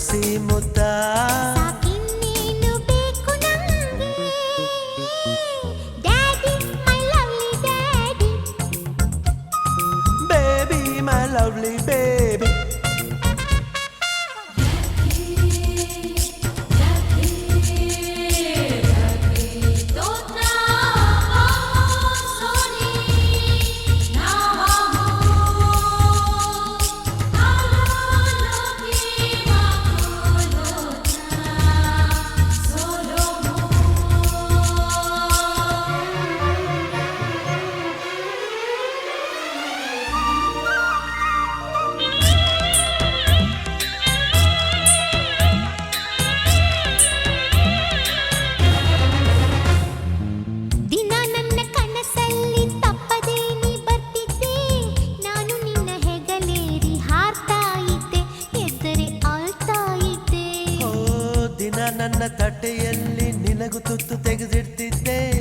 ತುಳಸಿ ಮುದ್ದ Lovely baby ನನ್ನ ತಟ್ಟೆಯಲ್ಲಿ ನಿನಗೂ ತುತ್ತು ತೆಗೆದಿಡ್ತಿದ್ದೆ.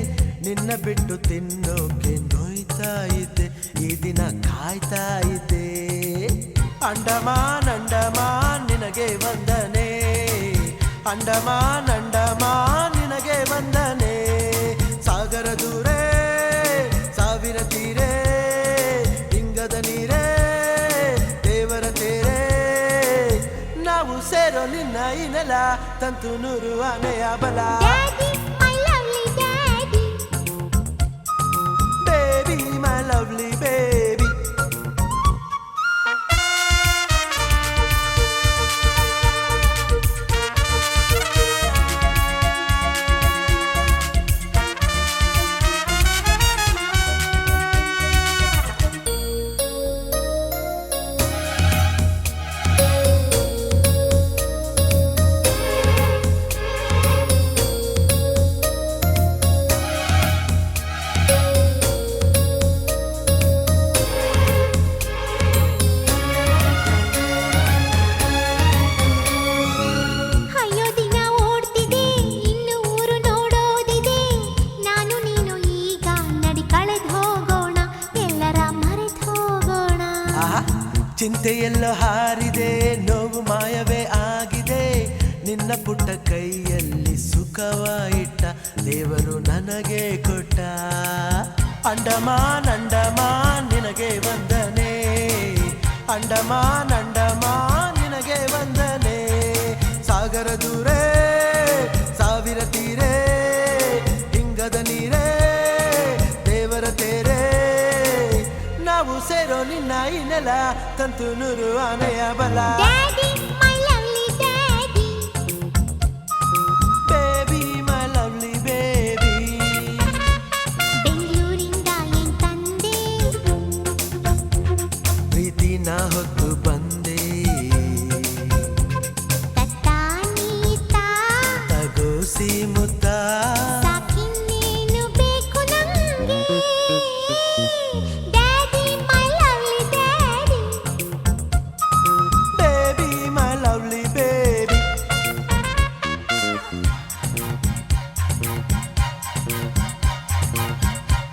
ನಿನ್ನ ಬಿಟ್ಟು ತಿನ್ನೋಕೆ ನೋಯ್ತಾ ಇದ್ದೆ. ಈ ದಿನ ಕಾಯ್ತಾ ಇದ್ದೆ. ಅಂಡಮಾನ್ ಅಂಡಮಾನ್, ನಿನಗೆ ವಂದನೆ. ಅಂಡಮಾನ್ ಅಂಡಮಾನ್, ನಿನಗೆ ವಂದನೆ. ಸಾಗರ ದೂರೇ, ಸಾವಿರ ತೀರೇ. عين لا تنتن نور وانا يا ಚಿಂತೆಯೆಲ್ಲೋ ಹಾರಿದೆ, ನೋವು ಮಾಯವೇ ಆಗಿದೆ. ನಿನ್ನ ಪುಟ್ಟ ಕೈಯಲ್ಲಿ ಸುಖವ ದೇವರು ನನಗೆ ಕೊಟ್ಟ. ಅಂಡಮಾನ್ ಅಂಡಮಾನ್, ನಿನಗೆ ವಂದನೆ. ಅಂಡಮಾನ್ ಅಂಡಮಾನ್, ನಿನಗೆ ವಂದನೆ. ಸಾಗರ ದೂರೇ ఊసేరో నిన్న ఈ నెల తంతు నూరు అనయ బలా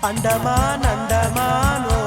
అండమాన్ అండమానో